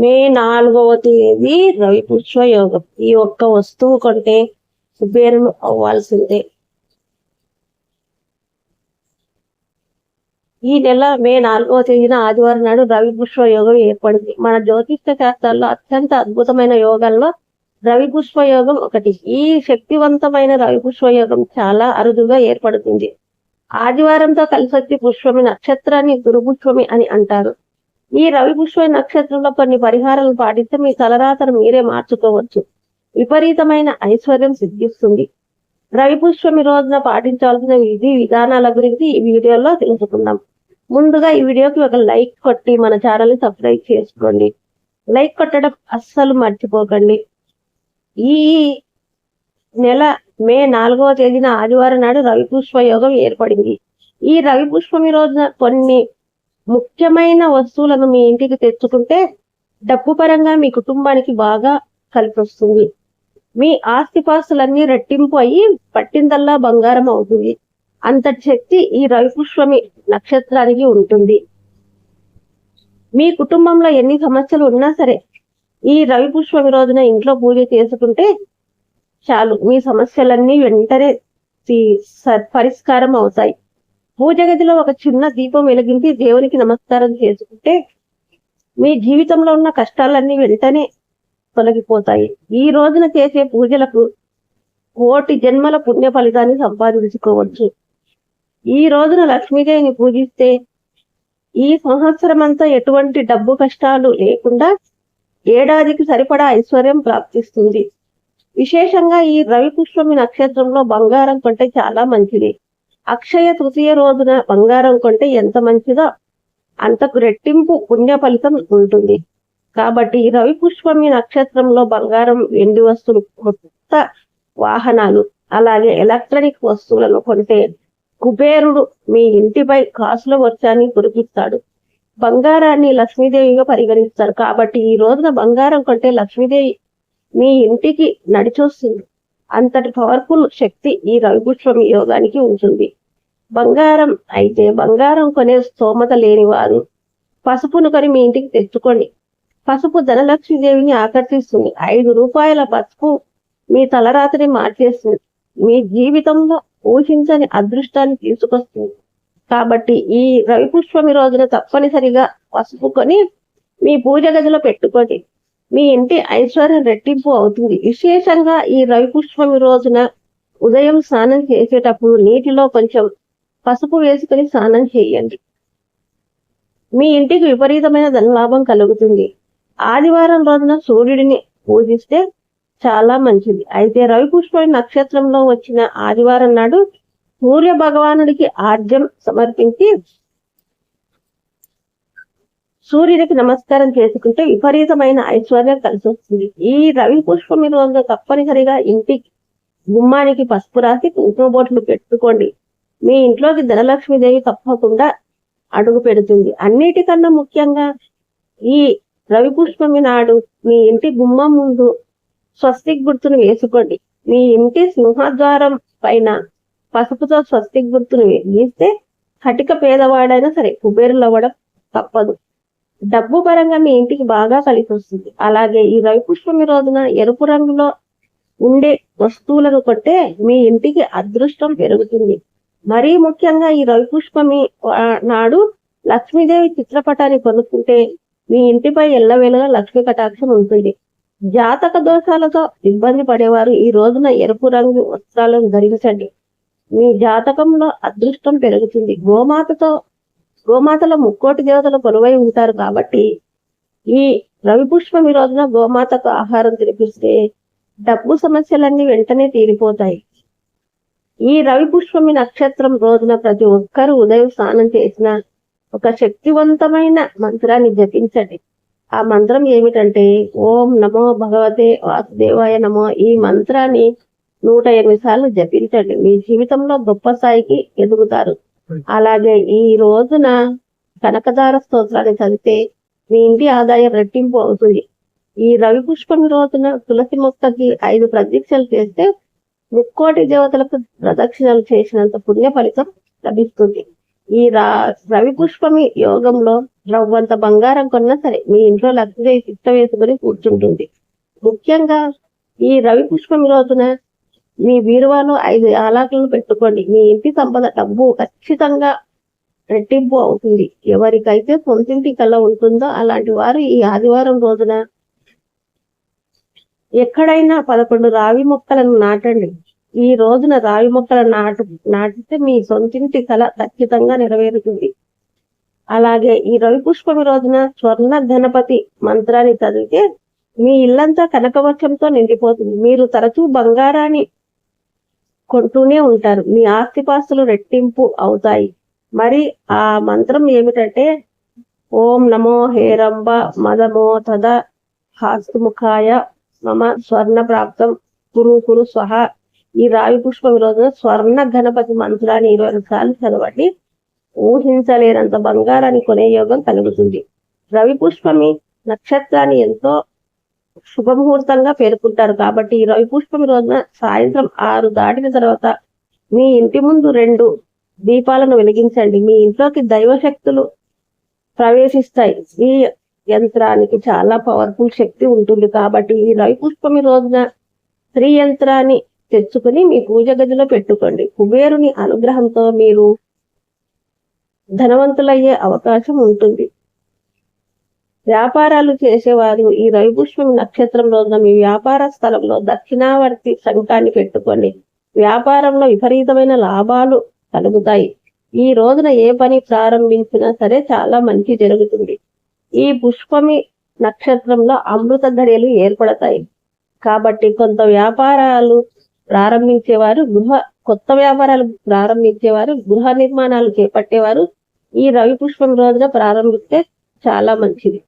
మే నాలుగవ తేదీ రవి పుష్ప యోగం. ఈ ఒక్క వస్తువు కొంటే కుబేరులు అవ్వాల్సిందే. ఈ నెల మే నాలుగవ తేదీన ఆదివారం నాడు రవి పుష్ప యోగం ఏర్పడింది. మన జ్యోతిష్య శాస్త్రాల్లో అత్యంత అద్భుతమైన యోగాల్లో రవి పుష్ప యోగం ఒకటి. ఈ శక్తివంతమైన రవి పుష్ప యోగం చాలా అరుదుగా ఏర్పడుతుంది. ఆదివారంతో కలిసి వచ్చే పుష్పమి నక్షత్రాన్ని గురుపుష్పమి అని అంటారు. ఈ రవి పుష్ప నక్షత్రంలో కొన్ని పరిహారాలు పాటిస్తే మీ తలరాతను మీరే మార్చుకోవచ్చు. విపరీతమైన ఐశ్వర్యం సిద్ధిస్తుంది. రవి పుష్పమి రోజున పాటించాల్సిన విధి విధానాల గురించి ఈ వీడియోలో తెలుసుకుందాం. ముందుగా ఈ వీడియోకి ఒక లైక్ కొట్టి మన ఛానల్ని సబ్స్క్రైబ్ చేసుకోండి. లైక్ కొట్టడం అస్సలు మర్చిపోకండి. ఈ నెల మే నాలుగవ తేదీన ఆదివారం నాడు రవి పుష్ప యోగం ఏర్పడింది. ఈ రవి పుష్పమి రోజున కొన్ని ముఖ్యమైన వస్తువులను మీ ఇంటికి తెచ్చుకుంటే డబ్బు పరంగా మీ కుటుంబానికి బాగా కలిపొస్తుంది. వస్తుంది మీ ఆస్తిపాస్తులన్నీ రెట్టింపు అయ్యి పట్టిందల్లా బంగారం అవుతుంది. అంతటి శక్తి ఈ రవి పుష్పమి నక్షత్రానికి ఉంటుంది. మీ కుటుంబంలో ఎన్ని సమస్యలు ఉన్నా సరే ఈ రవి పుష్పమి రోజున ఇంట్లో పూజ చేసుకుంటే చాలు. మీ సమస్యలన్నీ వెంటనే స- పరిష్కారం అవుతాయి. పూజగదిలో ఒక చిన్న దీపం వెలిగించి దేవునికి నమస్కారం చేసుకుంటే మీ జీవితంలో ఉన్న కష్టాలన్నీ వెంటనే తొలగిపోతాయి. ఈ రోజున చేసే పూజలకు కోటి జన్మల పుణ్య ఫలితాన్ని సంపాదించుకోవచ్చు. ఈ రోజున లక్ష్మీదేవిని పూజిస్తే ఈ సంవత్సరం అంతా ఎటువంటి డబ్బు కష్టాలు లేకుండా ఏడాదికి సరిపడా ఐశ్వర్యం ప్రాప్తిస్తుంది. విశేషంగా ఈ రవి పుష్పమి నక్షత్రంలో బంగారం కంటే చాలా మంచిది. అక్షయ తృతీయ రోజున బంగారం కొంటే ఎంత మంచిదో అంతకు రెట్టింపు పుణ్య ఫలితం ఉంటుంది. కాబట్టి ఈ రవి పుష్పమి నక్షత్రంలో బంగారం వెండి వస్తువులు కొత్త వాహనాలు అలాగే ఎలక్ట్రానిక్ వస్తువులను కొంటే కుబేరుడు మీ ఇంటిపై కాసుల వర్షాన్ని కురిపిస్తాడు. బంగారాన్ని లక్ష్మీదేవిగా పరిగణిస్తారు. కాబట్టి ఈ రోజున బంగారం కొంటే లక్ష్మీదేవి మీ ఇంటికి నడిచొస్తుంది. అంతటి పవర్ఫుల్ శక్తి ఈ రవిపుష్పమి యోగానికి ఉంటుంది. బంగారం అయితే బంగారం కొనే స్తోమత లేనివారు పసుపును కొని మీ ఇంటికి తెచ్చుకోండి. పసుపు ధనలక్ష్మీదేవిని ఆకర్షిస్తుంది. ఐదు రూపాయల పసుపు మీ తలరాత్రి మార్చేస్తుంది. మీ జీవితంలో ఊహించని అదృష్టాన్ని తీసుకొస్తుంది. కాబట్టి ఈ రవి పుష్పమి రోజున తప్పనిసరిగా పసుపు కొని మీ పూజ గదిలో పెట్టుకోండి. మీ ఇంటి ఐశ్వర్యం రెట్టింపు అవుతుంది. విశేషంగా ఈ రవి పుష్పమి రోజున ఉదయం స్నానం చేసేటప్పుడు నీటిలో కొంచెం పసుపు వేసుకొని స్నానం చేయండి. మీ ఇంటికి విపరీతమైన ధనలాభం కలుగుతుంది. ఆదివారం రోజున సూర్యుడిని పూజిస్తే చాలా మంచిది. అయితే రవిపుష్పమి నక్షత్రంలో వచ్చిన ఆదివారం నాడు సూర్య భగవానుడికి ఆర్జం సమర్పించి సూర్యుడికి నమస్కారం చేసుకుంటే విపరీతమైన ఐశ్వర్యం కలిసి వస్తుంది ఈ రవి పుష్పమి రోజు తప్పనిసరిగా ఇంటికి గుమ్మానికి పసుపు రాసి కుంకుమ బొట్లు పెట్టుకోండి. మీ ఇంట్లోకి ధనలక్ష్మీదేవి తప్పకుండా అడుగు పెడుతుంది. అన్నిటికన్నా ముఖ్యంగా ఈ రవి పుష్పమి నాడు మీ ఇంటి గుమ్మం ముందు స్వస్తిక్ గుర్తును వేసుకోండి. మీ ఇంటి సింహద్వారం పైన పసుపుతో స్వస్తిక్ గుర్తును గీస్తే కటిక పేదవాడైనా సరే కుబేరులు అవ్వడం తప్పదు. డబ్బు పరంగా మీ ఇంటికి బాగా కలిసి వస్తుంది. అలాగే ఈ రవి పుష్పమి రోజున ఎరుపు రంగులో ఉండే వస్తువులను కొట్టే మీ ఇంటికి అదృష్టం పెరుగుతుంది. మరీ ముఖ్యంగా ఈ రవి పుష్పమి నాడు లక్ష్మీదేవి చిత్రపటాన్ని కొనుక్కుంటే మీ ఇంటిపై ఎల్లవేళగా లక్ష్మీ కటాక్షం ఉంటుంది. జాతక దోషాలతో ఇబ్బంది పడేవారు ఈ రోజున ఎరుపు రంగు వస్త్రాలను ధరించండి. మీ జాతకంలో అదృష్టం పెరుగుతుంది. గోమాతతో గోమాతలో ముక్కోటి దేవతలు కొలువై ఉంటారు కాబట్టి ఈ రవి పుష్పమి రోజున గోమాతకు ఆహారం తినిపిస్తే డబ్బు సమస్యలన్నీ వెంటనే తీరిపోతాయి. ఈ రవి పుష్పమి నక్షత్రం రోజున ప్రతి ఒక్కరూ ఉదయం స్నానం చేసిన ఒక శక్తివంతమైన మంత్రాన్ని జపించండి. ఆ మంత్రం ఏమిటంటే ఓం నమో భగవతే వాసుదేవాయ నమో. ఈ మంత్రాన్ని నూట ఎనిమిది సార్లు జపించండి. మీ జీవితంలో గొప్ప స్థాయికి ఎదుగుతారు. అలాగే ఈ రోజున కనకదార స్తోత్రాన్ని చదివితే మీ ఇంటి ఆదాయం రెట్టింపు అవుతుంది. ఈ రవి పుష్పం రోజున తులసి మొక్కకి ఐదు ప్రదీక్షలు చేస్తే ముక్కోటి దేవతలకు ప్రదక్షిణలు చేసినంత పుణ్య ఫలితం లభిస్తుంది. ఈ రా రవి పుష్పమి యోగంలో రవ్వంత బంగారం కొన్నా సరే మీ ఇంట్లో లక్ష్మీదేవి చిత్త వేసుకొని కూర్చుంటుంది. ముఖ్యంగా ఈ రవి పుష్పమి రోజున మీ బీరువాలో ఐదు ఆలాకులను పెట్టుకోండి. మీ ఇంటి సంపద డబ్బు ఖచ్చితంగా రెట్టింపు అవుతుంది. ఎవరికైతే సొంతింటి కళ ఉంటుందో అలాంటి వారు ఈ ఆదివారం రోజున ఎక్కడైనా పదకొండు రావి మొక్కలను నాటండి. ఈ రోజున రావి మొక్కలను నాటు నాటితే మీ సొంతింటి కళ ఖచ్చితంగా నెరవేరుతుంది. అలాగే ఈ రవి పుష్పమి రోజున స్వర్ణ గణపతి మంత్రాన్ని చదివితే మీ ఇల్లంతా కనకవక్షంతో నిండిపోతుంది. మీరు తరచూ బంగారాన్ని కొంటూనే ఉంటారు. మీ ఆస్తిపాస్తులు రెట్టింపు అవుతాయి. మరి ఆ మంత్రం ఏమిటంటే ఓం నమో హేరంబ మదమో తద హాస్తుముఖాయ మమ స్వర్ణ ప్రాప్తం కురు కురు స్వహ. ఈ రావి పుష్పం రోజున స్వర్ణ గణపతి మంత్రాన్ని ఇరవై రెండు సార్లు చదవండి. ఊహించలేనంత బంగారాన్ని కొనే యోగం కలుగుతుంది. రవి పుష్పమి నక్షత్రాన్ని ఎంతో శుభముహూర్తంగా పేర్కొంటారు కాబట్టి ఈ రవి పుష్పమి రోజున సాయంత్రం ఆరు దాటిన తర్వాత మీ ఇంటి ముందు రెండు దీపాలను వెలిగించండి. మీ ఇంట్లోకి దైవ శక్తులు ప్రవేశిస్తాయి. ఈ యంత్రానికి చాలా పవర్ఫుల్ శక్తి ఉంటుంది. కాబట్టి ఈ రవి పుష్పమి రోజున స్త్రీ యంత్రాన్ని తెచ్చుకుని మీ పూజ గదిలో పెట్టుకోండి. కుబేరుని అనుగ్రహంతో మీరు ధనవంతులయ్యే అవకాశం ఉంటుంది. వ్యాపారాలు చేసేవారు ఈ రవి పుష్పమి నక్షత్రం రోజున మీ వ్యాపార స్థలంలో దక్షిణావర్తి శంఖాన్ని పెట్టుకోండి. వ్యాపారంలో విపరీతమైన లాభాలు కలుగుతాయి. ఈ రోజున ఏ పని ప్రారంభించినా సరే చాలా మంచి జరుగుతుంది. ఈ పుష్పమి నక్షత్రంలో అమృత ఘడియలు ఏర్పడతాయి. కాబట్టి కొంత వ్యాపారాలు ప్రారంభించేవారు గృహ కొత్త వ్యాపారాలు ప్రారంభించేవారు గృహ నిర్మాణాలు చేపట్టేవారు. ఈ రవి పుష్పం రోజున ప్రారంభిస్తే చాలా మంచిది.